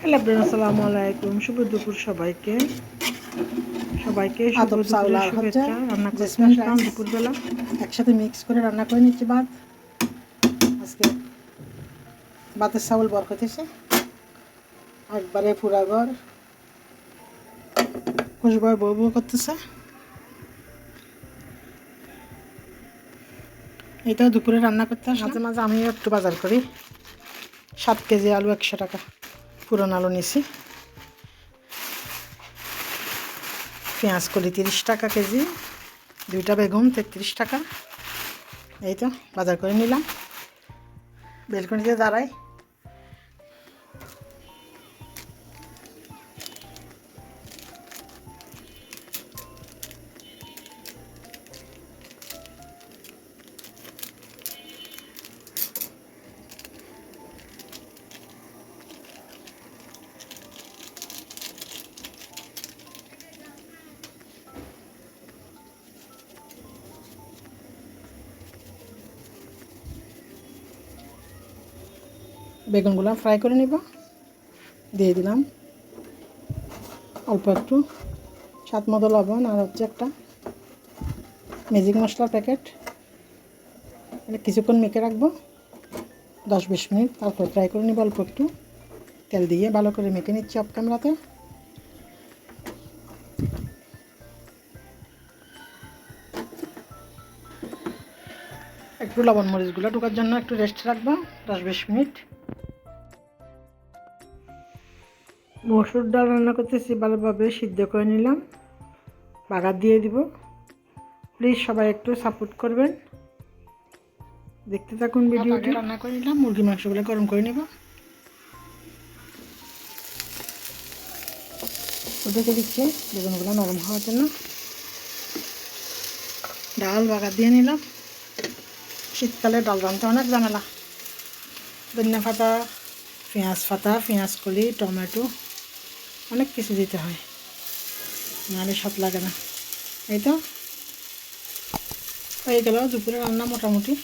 Hello brain আসসালামু আলাইকুম। শুভ দুপুর সবাইকে। সবাইকে আদব চাউল আর হচ্ছে রান্না। দুপুরবেলা। একসাথে মিক্স করে রান্না করে নিচ্ছি ভাত। আজকে ভাতের চাউল বর হতেছে একবারে পুরা ঘর। খুশবাই বউ বউ করতেছে। এইটা দুপুরে রান্না করতে মাঝে মাঝে আমিও একটু বাজার করি। সাত কেজি আলু একশো টাকা। পুরনো আলু নিছি। পেঁয়াজ কলি তিরিশ টাকা কেজি, দুইটা বেগুন তেত্রিশ টাকা। এই তো, বাজার করে নিলাম। বেলকনিতে দাঁড়াই। বেগুনগুলো ফ্রাই করে নিব। দিয়ে দিলাম। অল্প একটু স্বাদ মতো লবণ আর হচ্ছে একটা ম্যাজিক মশলার প্যাকেট এটা কিছুক্ষণ মেখে রাখব। দশ বিশ মিনিট তারপর ফ্রাই করে নিব অল্প একটু। তেল দিয়ে ভালো করে মেখে নিচ্ছি অফ ক্যামেরাতে একটু লবণ মরিচগুলো ঢোকার জন্য একটু রেস্ট রাখব। দশ বিশ মিনিট। মসুর ডাল রান্না করতেছি ভালোভাবে সিদ্ধ করে নিলাম। বাগার দিয়ে দিব। প্লিজ সবাই একটু সাপোর্ট করবেন। দেখতে থাকুন ভিডিওটি রান্না করে নিলাম মুরগি মাংসগুলো গরম করে নেব। ওদেরকে দিচ্ছি বেগুনগুলো নরম হওয়ার জন্য। ডাল বাগার দিয়ে নিলাম। শীতকালে ডাল রাঁধতে অনেক ঝামেলা। ধনিয়া পাতা পেঁয়াজ পাতা পেঁয়াজ কলি টমেটো। অনেক কিছু দিতে হয়। নাহলে স্বাদ লাগে না। এই তো, হয়ে গেল দুপুরে রান্না মোটামুটি।